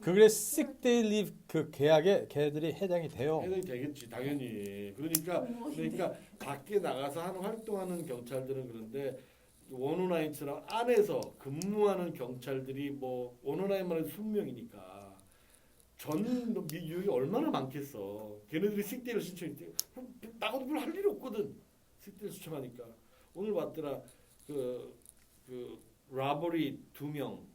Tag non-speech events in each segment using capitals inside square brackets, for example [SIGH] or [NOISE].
그게 sick day leave 그 계약에 걔들이 해당이 돼요. 해당이 되겠지 당연히. 그러니까 그러니까 밖에 나가서 한 활동하는 경찰들은 그런데 원오나인처럼 안에서 근무하는 경찰들이 뭐 원오나인만 해도 20명이니까 전 미국이 얼마나 많겠어. 걔네들이 식대를 신청했대. 나가도 별할 일이 없거든. 식대를 신청하니까. 오늘 봤더라 그, 그 라버리 두 명.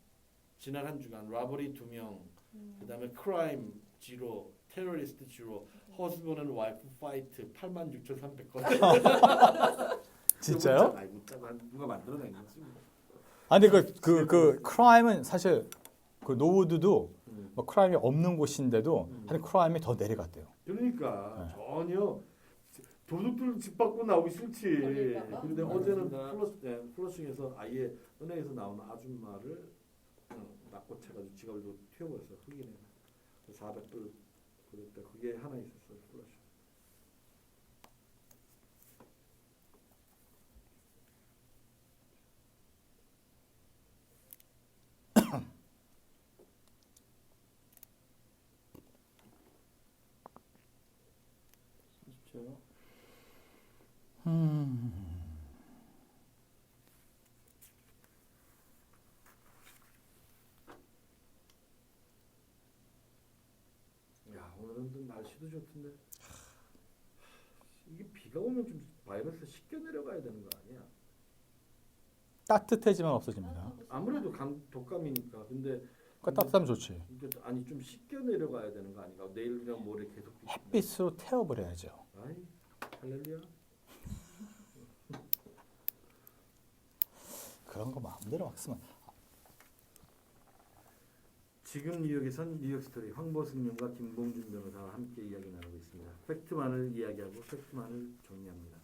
지난 한 주간 라버리 두 명. 음. 그다음에 크라임 지로, 테러리스트 지로, 허스번 앤 와이프 파이트 86,300건. 진짜요? 아이 문자가 누가 만들어낸 거지. 뭐. 아 근데 그그 그 크라임은 사실 그 노우드도 음. 뭐 크라임이 없는 곳인데도 음. 한 크라임이 더 내려갔대요. 그러니까 네. 전혀 도둑들 집 밖으로 나오기 싫지. 그런데 음. 어제는 맞습니다. 플러스 네, 플러싱에서 아예 은행에서 나오는 아줌마를 어, 낚고채가지고 지갑을 좀 튀어버렸어 흑인에 400불 그랬다. 그게 하나 있었어 플러싱. 진짜요? 야 오늘은 좀 날씨도 좋던데 이게 비가 오면 좀 바이러스 씻겨 내려가야 되는 거 아니야? 따뜻해지면 없어집니다. 아무래도 감, 독감이니까 근데 그러니까 따뜻하면 좋지. 이게 아니 좀 씻겨 내려가야 되는 거 아닌가? 내일이랑 모레 계속 비. 햇빛으로 태워버려야죠. 아이 할렐루야. 그런 거 마음대로 막 쓰면 지금 뉴욕에선 뉴욕 스토리 황보승님과 김봉준 변호사와 함께 이야기 나누고 있습니다. 팩트만을 이야기하고 팩트만을 정리합니다.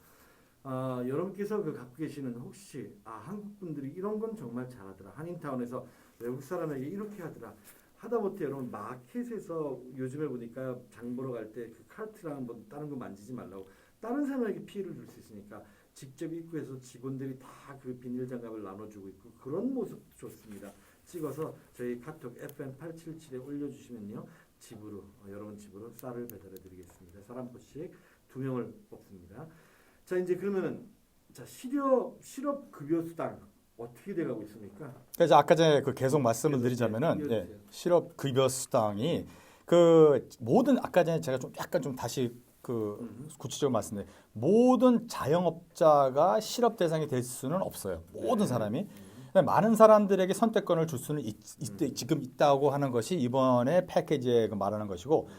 아, 여러분께서 그 갖고 계시는 혹시 아 한국 분들이 이런 건 정말 잘하더라 한인타운에서 외국 사람에게 이렇게 하더라 하다못해 여러분 마켓에서 요즘에 보니까 장 보러 갈 때 그 카트랑 뭐 다른 거 만지지 말라고 다른 사람에게 피해를 줄 수 있으니까 직접 입구에서 직원들이 다 그 비닐 장갑을 나눠주고 있고 그런 모습도 좋습니다. 찍어서 저희 카톡 FM 877에 올려주시면요 집으로 어, 여러분 집으로 쌀을 배달해 드리겠습니다. 사람 포씩 두 명을 뽑습니다. 자 이제 그러면은 자 실업 실업 급여 수당 어떻게 돼가고 있습니까? 그래서 아까 전에 그 계속 말씀을 드리자면은 예, 실업 급여 수당이 그 모든 아까 전에 제가 좀 약간 좀 다시 그 음. 구체적으로 말씀드린 모든 자영업자가 실업 대상이 될 수는 없어요. 모든 네. 사람이 많은 사람들에게 선택권을 줄 수는 있, 음. 있, 지금 있다고 하는 것이 이번에 패키지에 그 말하는 것이고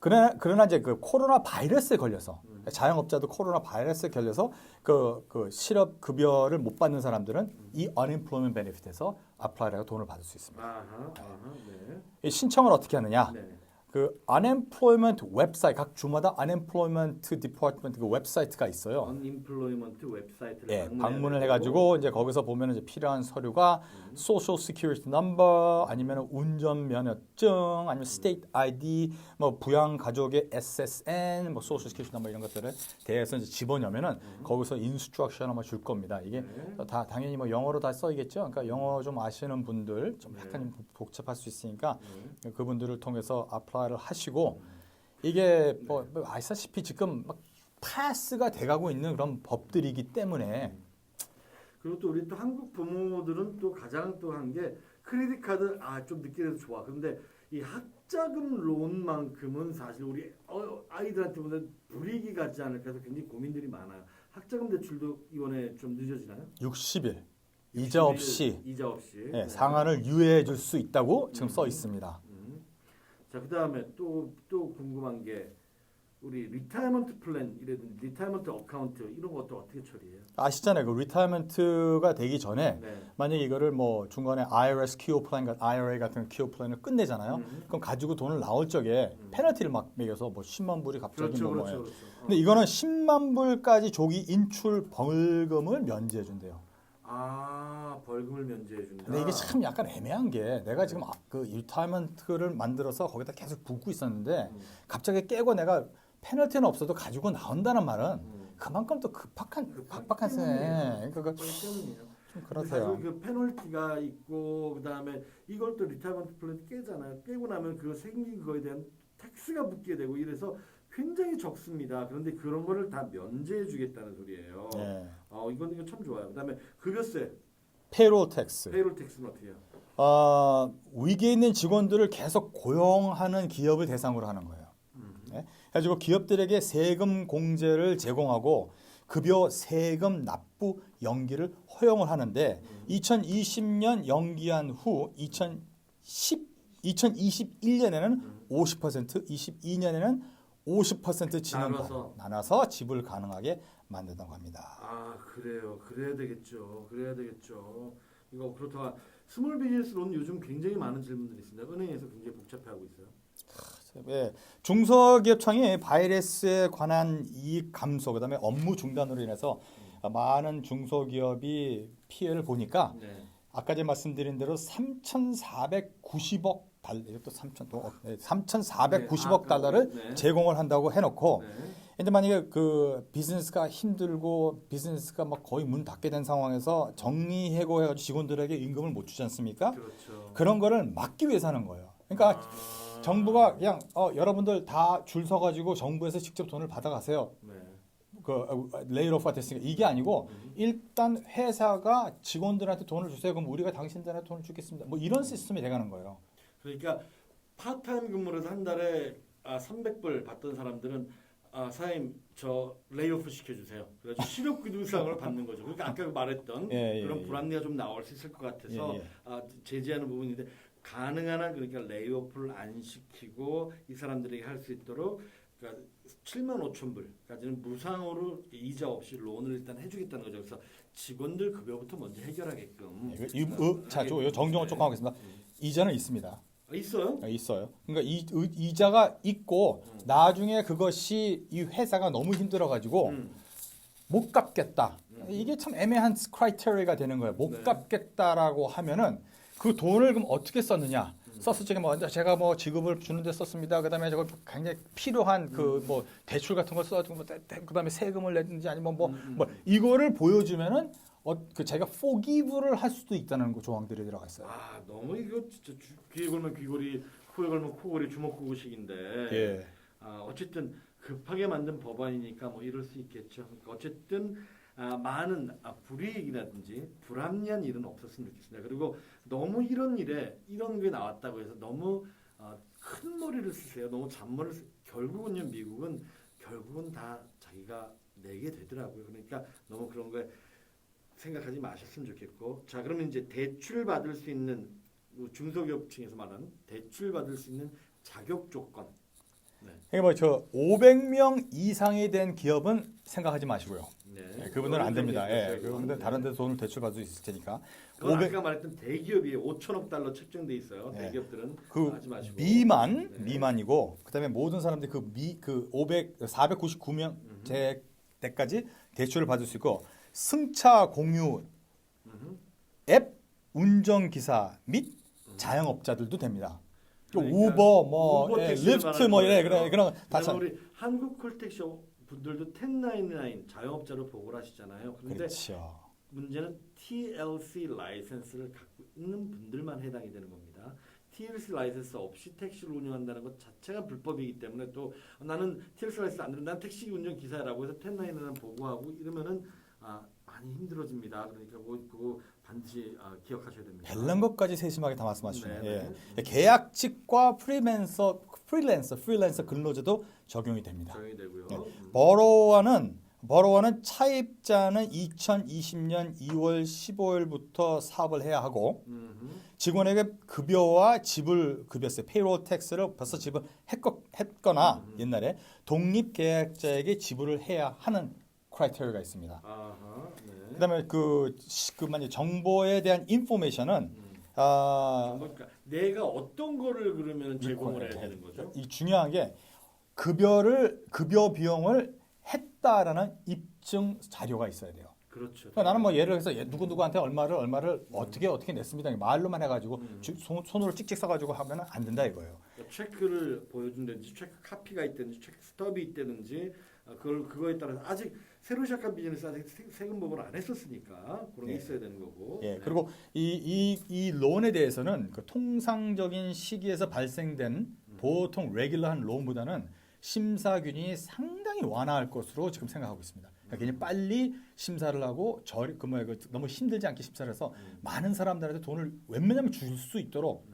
그러나 그러나 이제 그 코로나 바이러스에 걸려서 음. 자영업자도 코로나 바이러스에 걸려서 그, 그 실업 급여를 못 받는 사람들은 음. 이 unemployment benefit에서 apply라고 돈을 받을 수 있습니다. 아하 아하 네. 이 신청을 어떻게 하느냐? 네. 그 unemployment 웹사이트 각 주마다 unemployment department 그 웹사이트가 있어요. 언임플로이먼트 웹사이트를 예, 방문을. 해가지고 이제 거기서 보면 이제 필요한 서류가 음. social security number 아니면 운전 면허증 아니면 state ID 뭐 부양 가족의 SSN 뭐 social security number 이런 것들을 대해서 이제 집어넣으면은 거기서 instruction 아마 줄 겁니다. 이게 음. 네. 다 당연히 뭐 영어로 다 써있겠죠. 그러니까 영어 좀 아시는 분들 좀 네. 약간 좀 복잡할 수 있으니까 네. 그분들을 통해서 어 플라이를 하시고 이게 뭐, 뭐 아시다시피 지금 막 패스가 돼가고 있는 그런 법들이기 때문에 그리고 또 우리 또 한국 부모들은 또 가장 또 한 게 크레딧 카드 아 좀 늦게 돼도 좋아. 그런데 이 학자금 론만큼은 사실 우리 어, 아이들한테 보면 불이익이 가지 않을까 해서 굉장히 고민들이 많아요. 학자금 대출도 이번에 좀 늦어지나요? 60일 이자 없이 이자 없이 예, 네. 상한을 유예해 줄 수 있다고 지금 써 있습니다. 음. 자 그 다음에 또 또 궁금한 게 우리 리타이먼트 플랜 이래든 리타이먼트 어카운트 이런 것도 어떻게 처리해요? 아시잖아요. 그 리타이먼트가 되기 전에 네. 만약에 이거를 뭐 중간에 IRS 키오 플랜 IRA 같은 키오 플랜을 끝내잖아요. 음. 그럼 가지고 돈을 나올 적에 음. 페널티를 막 매겨서 뭐 10만 불이 갑자기 그렇죠, 뭐 그렇죠, 뭐예요. 그렇죠. 어. 근데 이거는 10만 불까지 조기 인출 벌금을 면제해 준대요. 아 벌금을 면제해 준다. 근데 이게 참 약간 애매한 게 내가 지금 아- 그 리타이먼트를 만들어서 거기다 계속 붓고 있었는데 음. 갑자기 깨고 내가 페널티는 없어도 가지고 나온다는 말은 음. 그만큼 또 급박한 급박한 세. 때문이에요. 그러니까 그- 때문이에요. 좀 그렇대요. 그 페널티가 있고 그다음에 이걸 또 리타이먼트 플랜 깨잖아요. 깨고 나면 그 생긴 거에 대한 텍스가 붙게 되고 이래서 굉장히 적습니다. 그런데 그런 거를 다 면제해 주겠다는 소리예요. 예. 어 이건 이거 참 좋아요. 그다음에 급여세, 페이롤 텍스. 페이롤 텍스는 어떻게 해요? 어, 위기에 있는 직원들을 계속 고용하는 기업을 대상으로 하는 거예요. 음. 네? 그래가지고 기업들에게 세금 공제를 제공하고 급여 세금 납부 연기를 허용을 하는데 2020년 연기한 후 2010, 2021년에는 50%, 22년에는 50% 지는 나눠서. 나눠서 지불 가능하게 만든다고 합니다. 아 그래요. 그래야 되겠죠. 그래야 되겠죠. 이거 그렇다가 스몰 비즈니스로는 요즘 굉장히 많은 질문들이 있습니다. 은행에서 굉장히 복잡해하고 있어요. 예, 중소기업청이 바이러스에 관한 이익 감소 그다음에 업무 중단으로 인해서 많은 중소기업이 피해를 보니까 네. 아까 제가 말씀드린 대로 3,490억 달러 이것도 3,000또 3,490억 네, 달러를 네. 제공을 한다고 해놓고 네. 근데 만약에 그 비즈니스가 힘들고 비즈니스가 막 거의 문 닫게 된 상황에서 정리해고 해가지고 직원들에게 임금을 못 주지 않습니까? 그렇죠. 그런 거를 막기 위해서 하는 거예요. 그러니까 아. 정부가 그냥 어, 여러분들 다 줄 서가지고 정부에서 직접 돈을 받아가세요. 네. 그 레이오프가 됐으니까 이게 아니고 일단 회사가 직원들한테 돈을 주세요. 그럼 우리가 당신들한테 돈을 주겠습니다. 뭐 이런 시스템이 돼가는 거예요. 그러니까 파타임 근무를 한 달에 아, 300불 받던 사람들은 아, 사장님 저 레이오프 시켜주세요. 그래서 실업급여상을 받는 거죠. 그러니까 아까 말했던 예, 예, 그런 예. 불합리가 좀 나올 수 있을 것 같아서 예, 예. 아, 제지하는 부분인데 가능한 한 그러니까 레이오프를 안 시키고 이 사람들에게 할 수 있도록 그러니까 7만 5천 불까지는 무상으로 이자 없이 론을 일단 해주겠다는 거죠. 그래서 직원들 급여부터 먼저 해결하게끔. 네, 이, 이, 자, 저 정정을 조금 하겠습니다. 이자는 있습니다. 아, 있어요? 아, 있어요. 그러니까 이, 의- 이자가 있고 나중에 그것이 이 회사가 너무 힘들어가지고 음. 못 갚겠다. 이게 참 애매한 크라이테리아가 되는 거예요. 못 네. 갚겠다라고 하면은 그 돈을 그럼 어떻게 썼느냐? 음. 썼을 적에 뭐 제가 뭐 지급을 주는데 썼습니다. 그다음에 저거 굉장히 필요한 그 음. 뭐 대출 같은 걸 써가지고 뭐 그다음에 세금을 내든지 아니면 뭐뭐 음, 음. 이거를 보여주면은 어, 그 제가 포기브를 할 수도 있다는 그 조항들이 들어가 있어요. 아 너무 이거 진짜 주- 귀에 걸면 귀걸이 코에 걸면 코걸이 주먹구구식인데 예. 아, 어쨌든 급하게 만든 법안이니까 뭐 이럴 수 있겠죠. 그러니까 어쨌든 아, 많은 아, 불이익이라든지 불합리한 일은 없었으면 좋겠습니다. 그리고 너무 이런 일에 이런 게 나왔다고 해서 너무 아, 큰 머리를 쓰세요. 너무 잔머리를 쓰, 결국은요 미국은 결국은 다 자기가 내게 되더라고요. 그러니까 너무 그런 거에 생각하지 마셨으면 좋겠고 자 그러면 이제 대출 받을 수 있는 뭐 중소기업층에서 말하는 대출 받을 수 있는 자격 조건 그러니까 뭐저 500명 이상이 된 기업은 생각하지 마시고요. 네. 예, 그분들은 안 됩니다. 예, 그분들 다른 데서 돈을 대출 받을 수 있을 테니까. 그건 500 아까 말했던 대기업이 5천억 달러 책정돼 있어요. 네. 대기업들은 그 하지 마시고 미만 네. 미만이고 그다음에 모든 사람들이 그 미 그 500 499명 제 때까지 대출을 받을 수 있고 승차 공유. 앱 운전 기사 및 자영업자들도 됩니다. 그 그러니까 우버 뭐 우버 예, 리프트 뭐 이래. 그런 그런 다 그다음에 참- 우리 한국 콜택시 분들도 1099 자영업자로 보고를 하시잖아요. 그런데 그렇죠. 문제는 TLC 라이센스를 갖고 있는 분들만 해당이 되는 겁니다. TLC 라이센스 없이 택시를 운영한다는 것 자체가 불법이기 때문에 또 나는 TLC 라이센스 안 되는 난 택시 운전 기사라고 해서 1099는 보고하고 이러면은 아, 많이 힘들어집니다. 그러니까 그거, 그거 반드시 아, 기억하셔야 됩니다. 벨른 것까지 세심하게 다 말씀하시네요. 네, 예. 네. 계약직과 프리랜서 프리랜서 프리랜서 근로자도 적용이 됩니다. 적용이 되고요. 네. 음. 버로워는 버로워는 차입자는 2020년 2월 15일부터 사업을 해야 하고 음흠. 직원에게 급여와 지불 급여세 페이롤 텍스를 벌써 지불했거나 음. 옛날에 독립 계약자에게 지불을 해야 하는 크라이테리아가 있습니다. 아하. 네. 그다음에 그, 시- 그 만약 정보에 대한 인포메이션은 음. 아, 그러니까 내가 어떤 거를 그러면 제공을 해야 되는 거죠? 이 중요한 게 급여를 급여 비용을 했다라는 입증 자료가 있어야 돼요. 그렇죠. 그러니까 나는 뭐 예를 들어서 누구 누구한테 얼마를 얼마를 어떻게 어떻게 냈습니다. 말로만 해가지고 음. 주- 손, 손으로 찍찍 써가지고 하면 안 된다 이거예요. 그러니까 체크를 보여준다든지 체크 카피가 있다든지 체크 스톱이 있다든지 아, 그걸 그거에 따라서 아직 새로 시작한 비즈니스 아직 세- 세금 보고를 안 했었으니까 그런 게 예. 있어야 되는 거고. 예, 네. 그리고 이 이 이 론에 대해서는 그 통상적인 시기에서 발생된 보통 레귤러한 론보다는 심사균이 상당히 완화할 것으로 지금 생각하고 있습니다. 그러니까 굉장히 빨리 심사를 하고 저리 그 뭐야 그 너무 힘들지 않게 심사를 해서 음. 많은 사람들한테 돈을 웬만하면 줄 수 있도록 음. 아,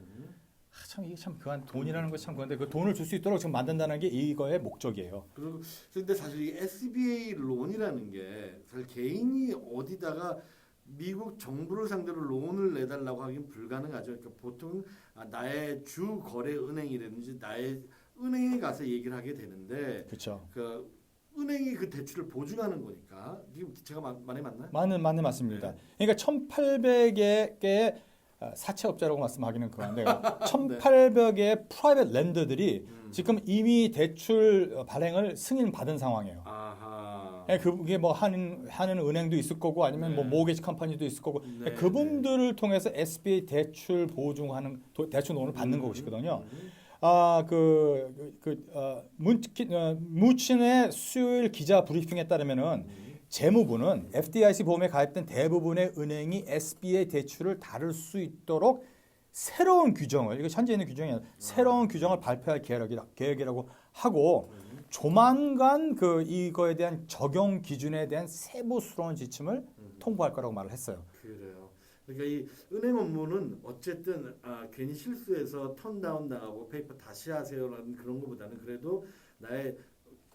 참 이게 참 그한 돈이라는 것이 참 그런데 그 돈을 줄 수 있도록 지금 만든다는 게 이거의 목적이에요. 그리고 근데 사실 이 SBA 론이라는 게 사실 개인이 어디다가 미국 정부를 상대로 론을 내달라고 하긴 불가능하죠. 그러니까 보통 아, 나의 주 거래 은행이라든지 나의 은행에 가서 얘기를 하게 되는데 그렇죠. 그 은행이 그 대출을 보증하는 거니까 지금 제가 마- 말이 맞나요? 맞는 맞는 맞습니다. 네. 그러니까 1,800개의 아, 사채업자라고 말씀하기는 그런데 [LAUGHS] 네. 1,800개의 프라이빗 랜더들이 음. 지금 이미 대출 어, 발행을 승인 받은 상황이에요. 아하. 예, 그게 뭐 하는 하는 은행도 있을 거고 아니면 뭐 네. 모게지 컴퍼니도 있을 거고 네, 그분들을 통해서 SBA 대출 보증하는 도- 대출 론을 받는 음, 것이거든요. 음. 아, 그, 그, 어, 문치, 어, 무친의 수요일 기자 브리핑에 따르면은 음. 재무부는 FDIC 보험에 가입된 대부분의 은행이 SBA 대출을 다룰 수 있도록 새로운 규정을 이거 현재 있는 규정이 아니라 새로운 규정을 발표할 계획이라, 계획이라고 하고 음. 조만간 그 이거에 대한 적용 기준에 대한 세부스러운 지침을 음. 통보할 거라고 말을 했어요. 그래요. 그러니까 이 은행 업무는 어쨌든 아, 괜히 실수해서 턴다운 당하고 페이퍼 다시 하세요라는 그런 것보다는 그래도 나의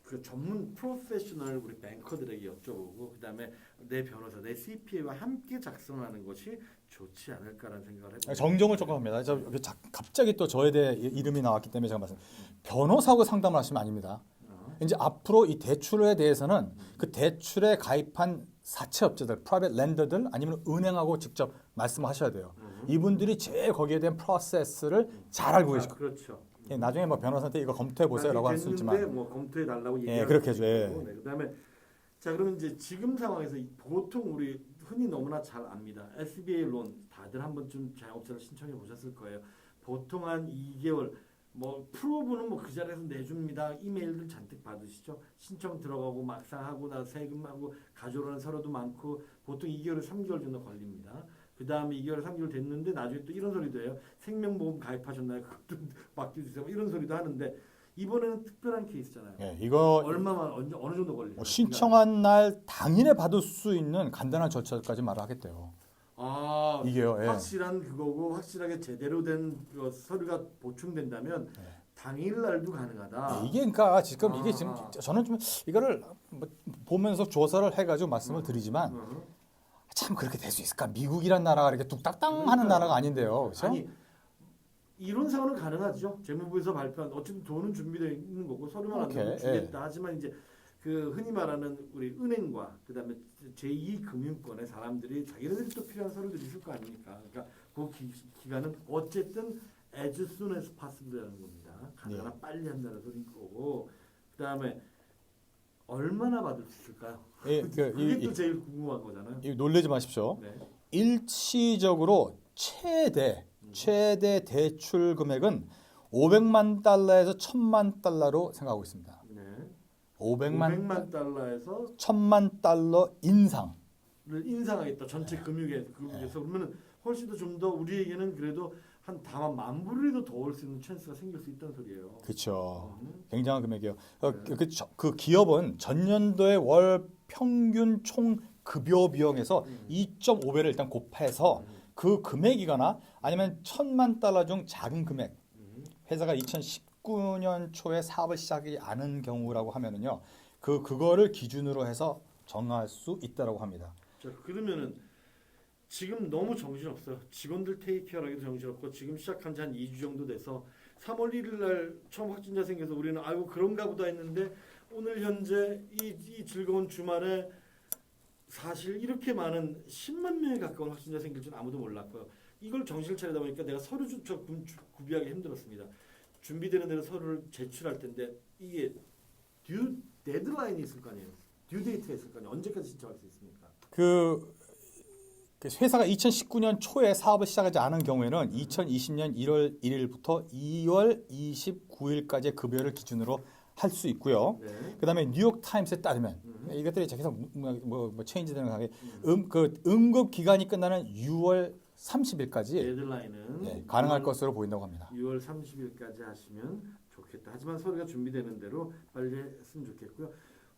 그 전문 프로페셔널 우리 뱅커들에게 여쭤보고 그다음에 내 변호사, 내 CPA와 함께 작성하는 것이 좋지 않을까라는 생각을 해봅니다. 정정을 조금 합니다. 저 갑자기 또 저에 대해 이- 이름이 나왔기 때문에 제가 말씀. 변호사하고 상담을 하시면 아닙니다. 어. 이제 앞으로 이 대출에 대해서는 그 대출에 가입한 사채업자들, 프라이빗 랜더들 아니면 은행하고 직접 말씀하셔야 돼요. 음. 이분들이 제일 거기에 대한 프로세스를 잘 알고 계실 아, 거예요. 그렇죠. 예, 나중에 뭐 변호사한테 이거 검토해 보세요라고 할 수 있지만 뭐 검토해 달라고 예, 그렇게 해줘, 예. 네, 그다음에 자 그러면 이제 지금 상황에서 이- 보통 우리 흔히 너무나 잘 압니다. SBA 론 다들 한 번쯤 자영업자를 신청해 보셨을 거예요. 보통 한 2개월 뭐 프로브는 뭐 그 자리에서 내줍니다. 이메일들 잔뜩 받으시죠. 신청 들어가고 막상 하고 나 세금하고 가져오는 서류도 많고 보통 2개월에 3개월 정도 걸립니다. 그 다음에 2개월, 3개월 됐는데 나중에 또 이런 소리도 해요. 생명보험 가입하셨나요? 그것도 [LAUGHS] 맡겨주세요. 뭐 이런 소리도 하는데 이번에는 특별한 케이스잖아요. 예, 이거 얼마만 언제 어느 정도 걸리죠? 뭐 신청한 날 당일에 받을 수 있는 간단한 절차까지 말을 하겠대요. 아 이게요. 예. 확실한 그거고 확실하게 제대로 된 그 서류가 보충된다면 네. 당일 날도 가능하다. 예, 이게 그러니까 지금 이게 아. 지금 저는 좀 이거를 뭐 보면서 조사를 해가지고 말씀을 드리지만 어. 참 그렇게 될 수 있을까? 미국이란 나라가 이렇게 뚝딱땅 하는 그러니까. 나라가 아닌데요. 그렇죠? 아니 이론상으로는 가능하죠. 재무부에서 발표한 어쨌든 돈은 준비되어 있는 거고 서류만 안 되면 주겠다. 하지만 이제 그 흔히 말하는 우리 은행과 그다음에 제2 금융권의 사람들이 자기네들이 또 필요한 서류들이 있을 거 아닙니까? 그러니까 그 기, 기간은 어쨌든 as soon as possible라는 겁니다. 가능한 네. 빨리 한다는 소리인 거고 그다음에 얼마나 받을 수 있을까요? 예, [LAUGHS] 그, 그게 이, 또 제일 궁금한 거잖아요. 이, 이 놀라지 마십시오. 네. 일시적으로 최대 음. 최대 대출 금액은 500만 달러에서 1000만 달러로 생각하고 있습니다. 네. 500만, 500만 달러에서 1000만 달러 인상. 를 인상하겠다 전체 금융에 금융에서 그러면 훨씬 더 좀 더 우리에게는 그래도 한 다만 만 불이라도 더 올 수 있는 찬스가 생길 수 있다는 소리예요. 그렇죠. 음. 굉장한 금액이에요. 어, 네. 그, 그, 저- 그 기업은 전년도의 월 평균 총 급여 비용에서 음. 2.5배를 일단 곱해서 그 금액이거나 아니면 천만 달러 중 작은 금액 음. 회사가 2019년 초에 사업을 시작이 않은 경우라고 하면은요 그 그거를 기준으로 해서 정할 수 있다라고 합니다. 자 그러면은 지금 너무 정신 없어요. 직원들 테이크하기도 정신 없고 지금 시작한 지 한 2주 정도 돼서 3월 1일 날 처음 확진자 생겨서 우리는 아이고 그런가 보다 했는데 오늘 현재 이, 이 즐거운 주말에 사실 이렇게 많은 10만 명에 가까운 확진자 생길 줄 아무도 몰랐고요. 이걸 정신을 차리다 보니까 내가 서류 좀 구비하기 힘들었습니다. 준비되는 대로 서류를 제출할 텐데 이게 듀 데드라인이 있을 거 아니에요. 듀 데이트가 있을 거 아니에요. 언제까지 신청할 수 있습니까? 그, 그 회사가 2019년 초에 사업을 시작하지 않은 경우에는 2020년 1월 1일부터 2월 29일까지의 급여를 기준으로 할 수 있고요. 네. 그다음에 뉴욕 타임스에 따르면 음. 이것들이 계속 뭐, 뭐, 뭐 체인지되는 하게 음. 음, 그 응급 기간이 끝나는 6월 30일까지 데드라인은 예, 가능할 6월 것으로 보인다고 합니다. 6월 30일까지 하시면 좋겠다. 하지만 서류가 준비되는 대로 빨리 했으면 좋겠고요.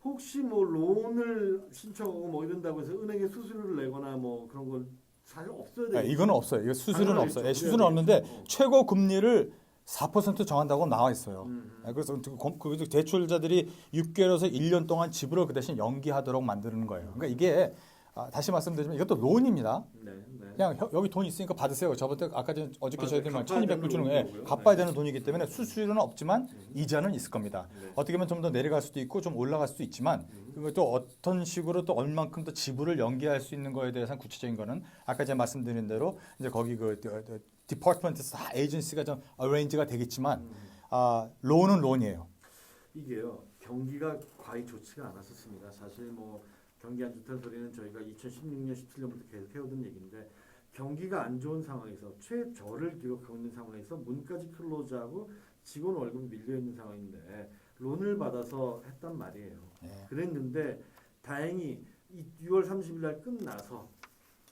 혹시 뭐 론을 신청하고 뭐 이런다고 해서 은행에 수수료를 내거나 뭐 그런 건 사실 없어야 예, 돼요. 이거는 없어요. 이거 수수료는 당연하겠죠. 없어요. 예, 수수료는 없는데 어. 최고 금리를 4% 정한다고 나와 있어요. 음. 예, 그래서 그 검- 그 대출자들이 6개월에서 1년 동안 지불을 그 대신 연기하도록 만드는 거예요. 그러니까 이게 아, 다시 말씀드리면 이것도 론입니다. 네, 네. 그냥 혀- 여기 돈 있으니까 받으세요. 저번 때 아까 전 어저께 맞아요. 저희들 말 갚아야 1,200불 주는 거고요. 갚아야 네. 되는 돈이기 때문에 수수료는 없지만 이자는 있을 겁니다. 네. 어떻게 보면 좀 더 내려갈 수도 있고 좀 올라갈 수도 있지만 음. 그것도 어떤 식으로 또 얼만큼 더 지불을 연기할 수 있는 거에 대해서는 구체적인 거는 아까 제가 말씀드린 대로 이제 거기 그 디파트먼트에서 다 에이전시가 좀 어레인지가 되겠지만 음. 아 론은 론이에요. 이게요 경기가 과히 좋지가 않았었습니다. 사실 뭐 경기 안 좋다는 소리는 저희가 2016년 17년부터 계속 해오던 얘기인데 경기가 안 좋은 상황에서 최저를 기록하고 있는 상황에서 문까지 클로즈하고 직원 월급이 밀려 있는 상황인데 론을 받아서 했단 말이에요. 예. 그랬는데 다행히 이 6월 30일 날 끝나서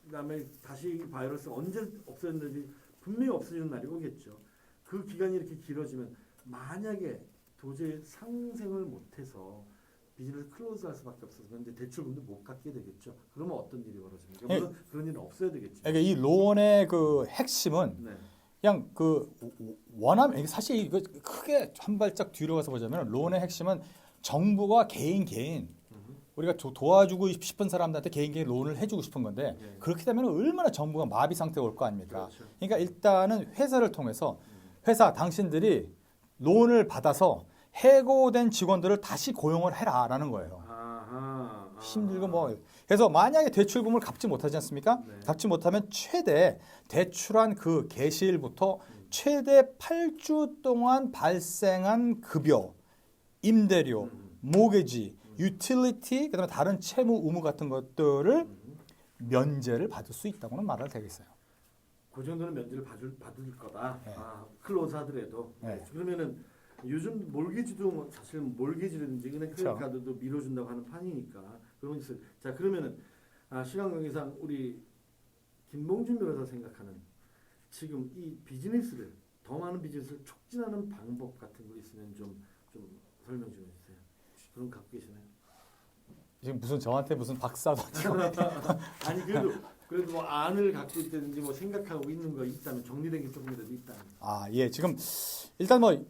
그다음에 다시 이 바이러스 언제 없어졌는지 분명히 없어지는 날이 오겠죠. 그 기간이 이렇게 길어지면 만약에 도저히 상생을 못해서 비즈니스 클로즈할 수밖에 없어서 그런데 대출금도 못 갚게 되겠죠. 그러면 어떤 일이 벌어집니까? 물론 그런 일은 없어야 되겠죠. 그러니까 이 론의 그 핵심은 네. 그냥 그 이게 사실 이거 크게 한 발짝 뒤로 가서 보자면 론의 핵심은 정부가 개인 개인 음. 우리가 도- 도와주고 싶은 사람들한테 개인 개인 론을 해주고 싶은 건데 네. 그렇게 되면 얼마나 정부가 마비 상태가 올거 아닙니까? 그렇죠. 그러니까 일단은 회사를 통해서 음. 회사 당신들이 론을 받아서 해고된 직원들을 다시 고용을 해라라는 거예요. 아하. 힘들고 뭐 그래서 만약에 대출금을 갚지 못하지 않습니까? 네. 갚지 못하면 최대 대출한 그 개시일부터 최대 8주 동안 발생한 급여, 임대료, 음. 모게지, 유틸리티, 그다음에 다른 채무 의무 같은 것들을 음. 면제를 받을 수 있다고는 말할 되겠어요. 그 정도는 면제를 받을, 받을 거다. 네. 아, 하더라도. 네. 그러면은 요즘 몰개지도 뭐 사실 몰개지라든지 은행. 크레딧카드도 밀어준다고 하는 판이니까 그런 있어요. 자 그러면은 아, 시간 관계상 우리 김봉준 변호사 생각하는 지금 이 비즈니스를 더 많은 비즈니스를 촉진하는 방법 같은 거 있으면 좀 좀 설명 좀 해주세요. 그런 거 갖고 계시나요? 지금 무슨 저한테 무슨 박사도 [LAUGHS] 아니 그래도 그래도 뭐 안을 갖고 있다든지 뭐 생각하고 있는 거 있다면 정리된 게 조금이라도 있다면. 아, 예. 지금 일단 뭐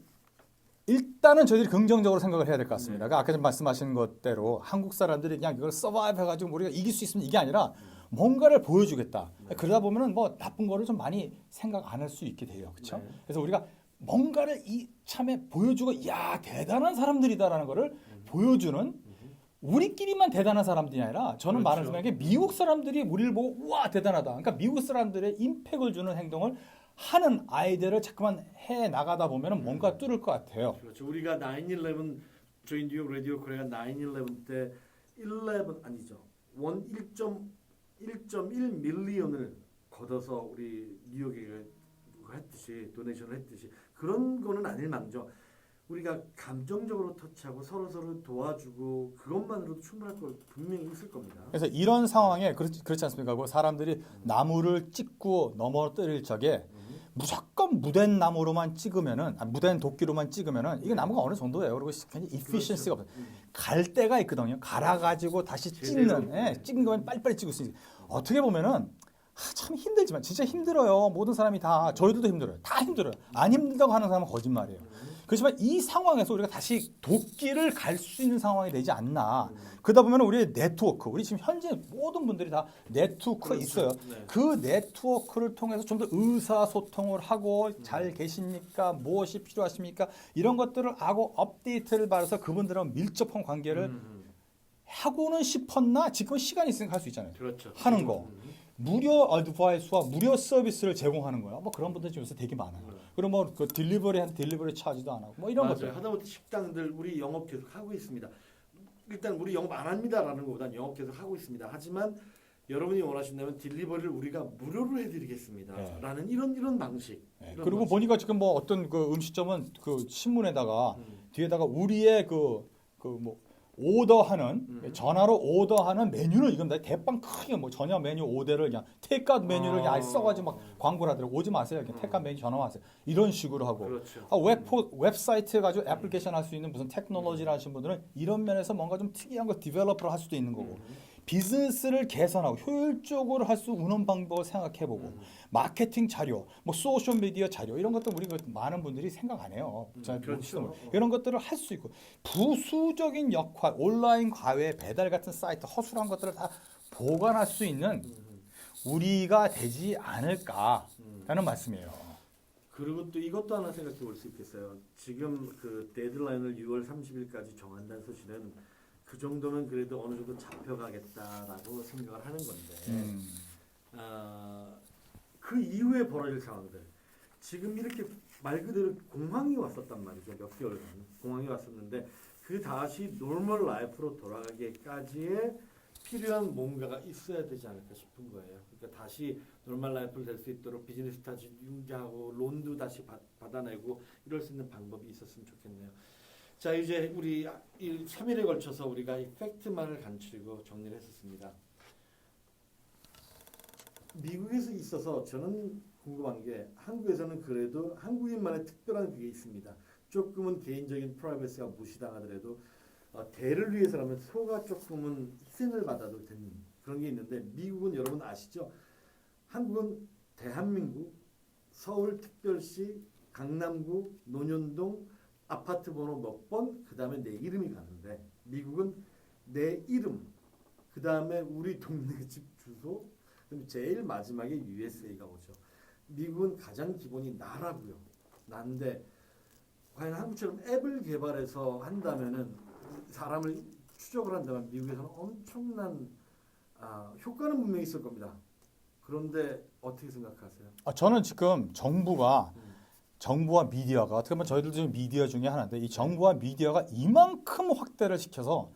일단은 저희들이 긍정적으로 생각을 해야 될 것 같습니다. 네. 그러니까 아까 전 말씀하신 것대로 한국 사람들이 그냥 이걸 서바이브 해가지고 우리가 이길 수 있으면 이게 아니라 뭔가를 보여주겠다. 네. 그러다 보면은 뭐 나쁜 거를 좀 많이 생각 안 할 수 있게 돼요. 그렇죠? 네. 그래서 우리가 뭔가를 이 참에 보여주고 야 대단한 사람들이다라는 거를 보여주는 우리끼리만 대단한 사람들이 아니라 저는 그렇죠. 말하는 순간 미국 사람들이 우리를 보고 우와 대단하다. 그러니까 미국 사람들의 임팩을 주는 행동을 하는 아이들을 자꾸만 해 나가다 보면은 뭔가 뚫을 것 같아요. 그렇죠. 우리가 9/11 저희 뉴욕 라디오 코리아가 9/11때 11 아니죠. 원 1.1.1 밀리언을 걷어서 우리 뉴욕에 했듯이 도네이션을 했듯이 그런 거는 아닐망정 우리가 감정적으로 터치하고 서로 서로 도와주고 그것만으로도 충분할 거 분명히 있을 겁니다. 그래서 이런 상황에 그렇지, 그렇지 않습니까? 그 사람들이 나무를 찍고 넘어뜨릴 적에 무조건 무된 나무로만 찍으면은 아, 무된 도끼로만 찍으면은 이게 나무가 어느 정도예요. 그리고 굉장히 이피션시가 없어요. 음. 갈 때가 있거든요. 갈아 가지고 다시 제대로. 찍는, 예, 찍는 거면 빨리빨리 찍을 수 있어요. 어떻게 보면은 하, 참 힘들지만 진짜 힘들어요. 모든 사람이 다 저희들도 힘들어요. 다 힘들어요. 안 힘들다고 하는 사람은 거짓말이에요. 그렇지만 이 상황에서 우리가 다시 도끼를 갈 수 있는 상황이 되지 않나. 그러다 보면 우리의 네트워크, 우리 지금 현재 모든 분들이 다 네트워크가 그렇죠. 있어요. 네. 그 네트워크를 통해서 좀 더 의사소통을 하고 잘 계십니까? 무엇이 필요하십니까? 이런 것들을 하고 업데이트를 받아서 그분들하고 밀접한 관계를 음, 음. 하고는 싶었나? 지금 시간이 있으니까 할 수 있잖아요. 그렇죠. 하는 거. 음. 무료 어드바이스와 무료 서비스를 제공하는 거야. 뭐 그런 분들 요새 되게 많아요. 네. 그리고 뭐그 딜리버리 한 딜리버리 차지도 안 하고 뭐 이런. 것들. 하다못해 식당들 우리 영업 계속 하고 있습니다. 일단 우리 영업 안 합니다라는 것보단 영업 계속 하고 있습니다. 하지만 여러분이 원하신다면 딜리버리를 우리가 무료로 해드리겠습니다. 네. 라는 이런 이런 방식. 예, 이런 그리고 방식. 보니까 지금 뭐 어떤 그 음식점은 그 신문에다가 음. 뒤에다가 우리의 그 그뭐 오더하는 음. 전화로 오더하는 메뉴는 이겁니다. 대빵 크게 뭐 전혀 메뉴 5대를 그냥 테이크아웃 메뉴를 그냥 아예 써가지고 막 광고를 하더라고 오지 마세요. 그냥 음. 테이크아웃 메뉴 전화 하세요. 이런 식으로 하고 그렇죠. 아, 웹 웹사이트 가지고 애플리케이션 할 수 있는 무슨 테크놀로지를 하시는 분들은 이런 면에서 뭔가 좀 특이한 거 디벨로퍼를 할 수도 있는 거고 음. 비즈니스를 개선하고 효율적으로 할 수 있는 방법을 생각해보고 음. 마케팅 자료, 뭐 소셜 미디어 자료 이런 것도 우리 그 많은 분들이 생각 안 해요. 음, 잘 그렇죠. 모르시는 분. 이런 것들을 할 수 있고 부수적인 역할, 온라인 과외, 배달 같은 사이트 허술한 것들을 다 보관할 수 있는 음. 우리가 되지 않을까라는 음. 말씀이에요. 그리고 또 이것도 하나 생각해 볼 수 있겠어요. 지금 그 데드라인을 6월 30일까지 정한다는 소식은 그 정도면 그래도 어느 정도 잡혀가겠다라고 생각을 하는 건데 음. 아, 그 이후에 벌어질 상황들 지금 이렇게 말 그대로 공황이 왔었단 말이죠 몇 개월간 공황이 왔었는데 그 다시 노멀 라이프로 돌아가기까지의 필요한 뭔가가 있어야 되지 않을까 싶은 거예요. 그러니까 다시 노멀 라이프를 될 수 있도록 비즈니스 다시 융자하고 론도 다시 받, 받아내고 이럴 수 있는 방법이 있었으면 좋겠네요. 자 이제 우리 이 3일에 걸쳐서 우리가 이 팩트만을 간추리고 정리를 했었습니다. 미국에서 있어서 저는 궁금한 게 한국에서는 그래도 한국인만의 특별한 그게 있습니다. 조금은 개인적인 프라이버시가 무시당하더라도 어, 대를 위해서라면 소가 조금은 희생을 받아도 되는 그런 게 있는데 미국은 여러분 아시죠? 한국은 대한민국 서울특별시 강남구 논현동 아파트 번호 몇 번, 그 다음에 내 이름이 가는데 미국은 내 이름, 그 다음에 우리 동네 [LAUGHS] 집 주소, 그럼 제일 마지막에 USA가 오죠. 미국은 가장 기본이 나라고요. 난데 과연 한국처럼 앱을 개발해서 한다면은 사람을 추적을 한다면 미국에서는 엄청난 아, 효과는 분명히 있을 겁니다. 그런데 어떻게 생각하세요? 아, 저는 지금 정부가 음. 정부와 미디어가 어떻게 보면 저희들 중 미디어 중에 하나인데 이 정부와 미디어가 이만큼 확대를 시켜서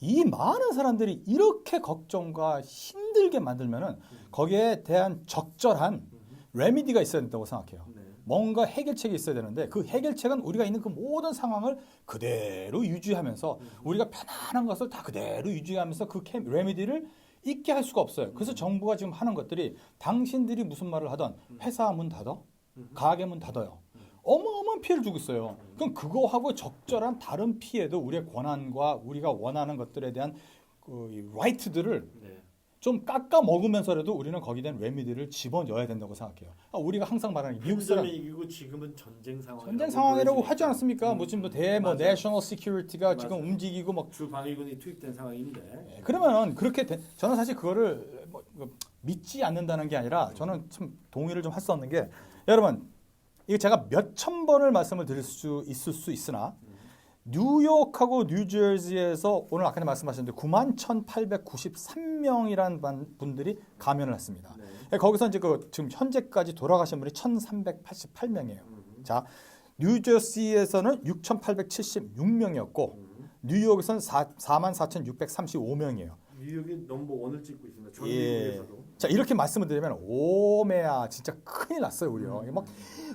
이 많은 사람들이 이렇게 걱정과 힘들게 만들면은 거기에 대한 적절한 레미디가 있어야 된다고 생각해요. 네. 뭔가 해결책이 있어야 되는데 그 해결책은 우리가 있는 그 모든 상황을 그대로 유지하면서 우리가 편안한 것을 다 그대로 유지하면서 그 캠- 레미디를 있게 할 수가 없어요. 그래서 정부가 지금 하는 것들이 당신들이 무슨 말을 하던 회사 문 닫아, 가게 문 닫아요. 어마어마한 피해를 주고 있어요. 그럼 그거하고 적절한 다른 피해도 우리의 권한과 우리가 원하는 것들에 대한 그 라이트들을 네. 좀 깎아 먹으면서라도 우리는 거기에 대한 레미디를 집어넣어야 된다고 생각해요. 아, 우리가 항상 말하는 게 미국 사람 이기고 지금은 전쟁 상황. 전쟁 상황이라고 하지 않았습니까? 뭐 지금 대뭐. 내셔널 시큐리티가. 지금 움직이고 막 주 방위군이 투입된 상황인데. 예, 그러면 그렇게 돼- 저는 사실 그거를 뭐, 뭐 믿지 않는다는 게 아니라 저는 참 동의를 좀 없는 게 여러분 이거 제가 몇 천 번을 말씀을 드릴 수 있을 수 있으나 뉴욕하고 뉴저지에서 오늘 아까 말씀하셨는데 9만 1,893명이란 분들이 감염을 했습니다. 네. 예, 거기서 이제 그 지금 현재까지 돌아가신 분이 1,388명이에요. 음. 자, 뉴저시에서는 6,876명이었고 음. 뉴욕에서는 4, 44,635명이에요. 뉴욕이 넘버 원을 찍고 있습니다. 전 예. 미국에서도. 자, 이렇게 말씀을 드리면 오메야 진짜 큰일 났어요, 우리요. 이게 막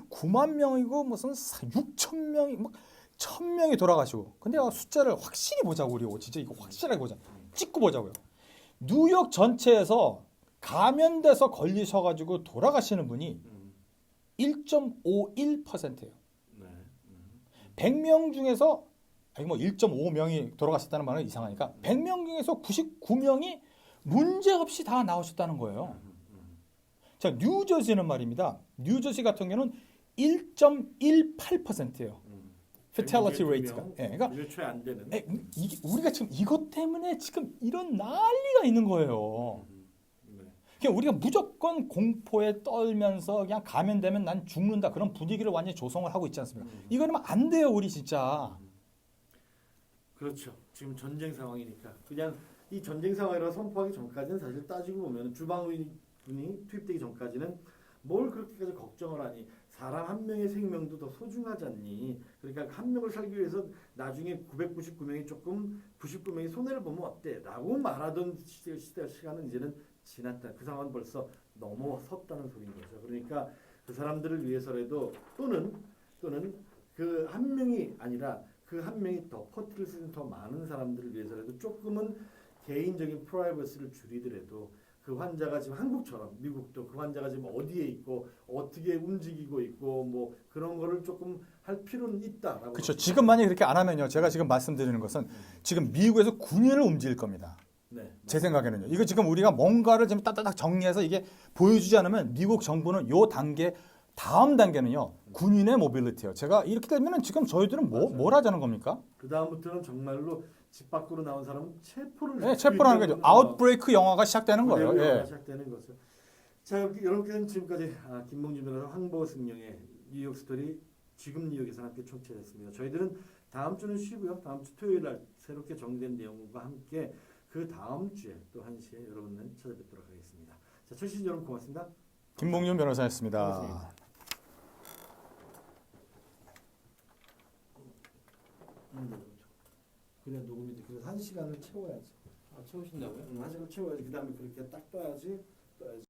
9만 명이고 무슨 6천 명이 막 1000명이 돌아가시고. 근데 숫자를 확실히 보자고 우리 진짜 이거 확실하게 보자. 찍고 보자고요. 뉴욕 전체에서 감염돼서 걸리셔 가지고 돌아가시는 분이 음. 1.51%예요. 네. 음. 100명 중에서 아니 뭐 1.5명이 돌아가셨다는 말은 이상하니까 100명 중에서 99명이 문제 없이 다 나오셨다는 거예요. 음. 음. 자, 뉴저지는 말입니다. 뉴저지 같은 경우는 1.18%예요. 음. fatality 100명, rate가. 예, 그러니까 1초에 안 되는. 에, 이게 우리가 지금 이것 때문에 지금 이런 난리가 있는 거예요. 음. 네. 그냥 우리가 무조건 공포에 떨면서 그냥 감염되면 난 죽는다 그런 분위기를 완전히 조성을 하고 있지 않습니까? 음. 이거는 안 돼요, 우리 진짜. 그렇죠. 지금 전쟁 상황이니까 그냥 이 전쟁 상황이라 선포하기 전까지는 사실 따지고 보면 주방군이 투입되기 전까지는 뭘 그렇게까지 걱정을 하니 사람 한 명의 생명도 더 소중하지 않니? 그러니까 한 명을 살기 위해서 나중에 999명이 조금 99명이 손해를 보면 어때?라고 말하던 시대, 시대 시간은 이제는 지났다. 그 상황은 벌써 넘어섰다는 소리인 거죠. 그러니까 그 사람들을 위해서라도 또는 또는 그 한 명이 아니라 그그한 명이 더 퍼트를 쓰는 더 많은 사람들을 위해서라도 조금은 개인적인 프라이버시를 줄이더라도 그 환자가 지금 한국처럼 미국도 그 환자가 지금 어디에 있고 어떻게 움직이고 있고 뭐 그런 거를 조금 할 필요는 있다라고. 그렇죠. 지금 만약에 그렇게 안 하면요. 제가 지금 말씀드리는 것은 지금 미국에서 군인을 움직일 겁니다. 네. 제 생각에는요. 이거 지금 우리가 뭔가를 지금 따따닥 정리해서 이게 보여주지 않으면 미국 정부는 요 단계 다음 단계는요. 군인의 모빌리티예요. 제가 이렇게 되면은 지금 저희들은 뭐, 맞아요. 뭘 하자는 겁니까? 그 다음부터는 정말로 집 밖으로 나온 사람은 체포를 네, 체포라는 거죠. 어, 아웃브레이크 영화가 시작되는 거예요. 무대가 예. 시작되는 거죠. 자, 여러분께서는 지금까지 아, 김봉준 변호사 황보승령의 뉴욕 스토리 지금 뉴욕에서 함께 청취했습니다. 저희들은 다음 주는 쉬고요. 다음 주 토요일 날 새롭게 정리된 내용과 함께 그 다음 주에 또한 시에 여러분을 찾아뵙도록 하겠습니다. 자, 청취자 여러분 고맙습니다. 김봉준 변호사였습니다. 고맙습니다. 그래 녹음이 돼. 그래서 한 시간을 채워야지. 아, 채우신다고요? 음, 한 시간 채워야지. 그 다음에 그렇게 딱 떠야지. 떠야지.